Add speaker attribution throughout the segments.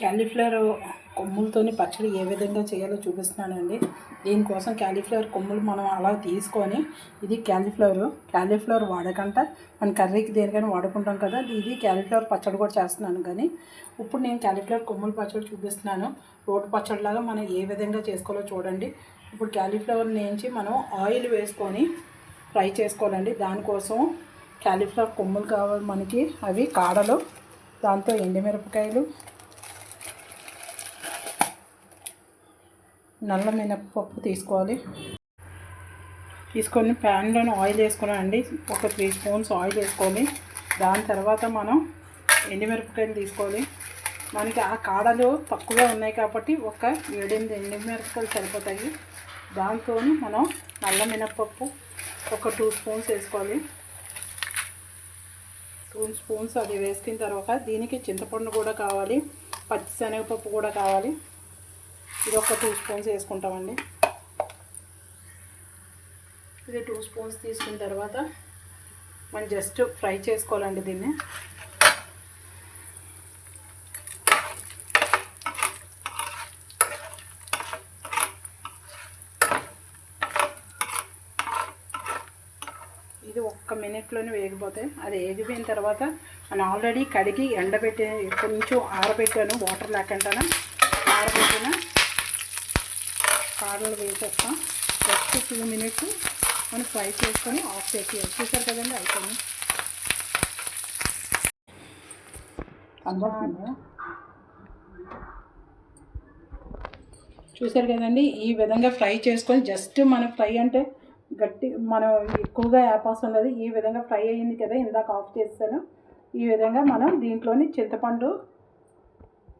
Speaker 1: Cauliflower కొమ్ములతోని పచ్చడి ఏ విధంగా చేయాలో చూపిస్తున్నానండి. దీనికోసం క్యాలీఫ్లవర్ కొమ్ములు మనం అలా తీసుకొని ఇది క్యాలీఫ్లవర్. క్యాలీఫ్లవర్ వాడకంట. మన కర్రీకి దేనికైనా వాడుకుంటాం కదా ఇది క్యాలీఫ్లవర్ పచ్చడి కూడా చేస్తున్నాను. కానీ ఇప్పుడు నేను క్యాలీఫ్లవర్ కొమ్ముల పచ్చడి చూపిస్తున్నాను. రోడ్డు పచ్చడిలాగా మనం ఏ విధంగా చేసుకోవాలో చూడండి. ఇప్పుడు క్యాలీఫ్లవర్ నుంచి మనం ఆయిల్ వేసుకొని ఫ్రై చేసుకోవాలండి. దానికోసం క్యాలీఫ్లవర్ కొమ్ములు కావాలి మనకి. అవి కాడలు దాంతో ఎండుమిరపకాయలు నల్ల మినపప్పు తీసుకోవాలి. తీసుకొని ప్యాన్లోనే ఆయిల్ వేసుకున్నానండి. ఒక త్రీ స్పూన్స్ ఆయిల్ వేసుకోవాలి. దాని తర్వాత మనం ఎండుమిరపకాయలు తీసుకోవాలి. మనకి ఆ కాడలు తక్కువగా ఉన్నాయి కాబట్టి ఒక ఏడెనిమిది ఎండుమిరపకాయలు సరిపోతాయి. దాంతో మనం నల్ల మినపప్పు ఒక టూ స్పూన్స్ వేసుకోవాలి. టూ స్పూన్స్ అది వేసుకున్న తర్వాత దీనికి చింతపండు కూడా కావాలి. పచ్చిశనగపప్పు కూడా కావాలి. ఇది ఒక టూ స్పూన్స్ వేసుకుంటామండి. ఇది టూ స్పూన్స్ తీసుకున్న తర్వాత మనం జస్ట్ ఫ్రై చేసుకోవాలండి దీన్ని. ఇది ఒక్క మినిట్లోనే వేగిపోతాయి అది వేగిపోయిన తర్వాత మనం ఆల్రెడీ కడిగి ఎండబెట్టి కొంచెం ఆరబెట్టాను వాటర్ లేకుండా కాడలు వేసేస్తాం. జస్ట్ టూ మినిట్స్ మనం ఫ్రై చేసుకొని ఆఫ్ చేసేయాలి. చూసారు కదండి అయిపోయింది. చూసారు కదండి ఈ విధంగా ఫ్రై చేసుకొని జస్ట్ మనం ఫ్రై అంటే గట్టి మనం ఎక్కువగా యాపాసం లేదు ఈ విధంగా ఫ్రై అయ్యింది కదా ఇందాక ఆఫ్ చేస్తాను. ఈ విధంగా మనం దీంట్లోని చింతపండు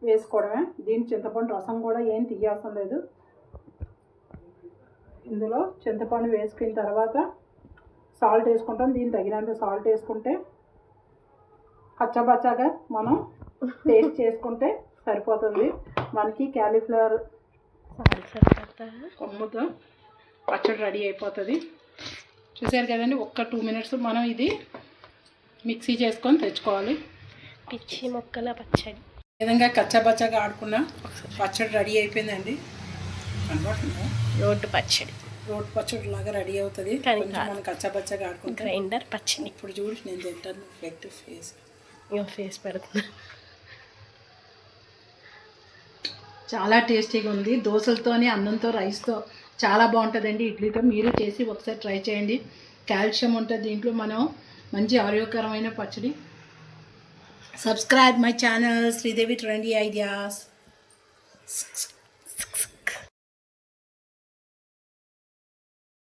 Speaker 1: వేసుకోవడమే. దీని చింతపండు రసం కూడా ఏం తీయాల్సిన లేదు. ఇందులో చింతపండు వేసుకున్న తర్వాత సాల్ట్ వేసుకుంటాం. దీనికి తగినంత సాల్ట్ వేసుకుంటే కచ్చబచ్చాగా మనం టేస్ట్ చేసుకుంటే సరిపోతుంది. మనకి క్యాలీఫ్లవర్ కొమ్ముతో పచ్చడి రెడీ అయిపోతుంది. చూసారు కదండి ఒక్క టూ మినిట్స్ మనం ఇది మిక్సీ చేసుకొని తెచ్చుకోవాలి.
Speaker 2: పిచ్చి మొక్కల పచ్చడి.
Speaker 1: విధంగా కచ్చాబచ్చాగా ఆడుకున్న పచ్చడి రెడీ అయిపోయిందండి. కనబడుతుందా?
Speaker 2: రోడ్డు పచ్చడి.
Speaker 1: రోడ్ పచ్చడి లాగా రెడీ అవుతుంది మనం కచ్చాబచ్చాగా ఆడుకుంటాం
Speaker 2: గ్రైండర్ పచ్చడి
Speaker 1: ఇప్పుడు చూడు నేను తింటాను. ఎఫెక్టివ్ ఫేస్
Speaker 2: ఇక ఫేస్ పెడుతున్నా.
Speaker 1: చాలా టేస్టీగా ఉంది. దోశలతోని అన్నంతో రైస్తో చాలా బాగుంటుందండి ఇడ్లీతో. మీరు చేసి ఒకసారి ట్రై చేయండి. కాల్షియం ఉంటుంది దీంట్లో. మనం మంచి ఆరోగ్యకరమైన పచ్చడి. Subscribe my channel. Sridevi trendy ideas.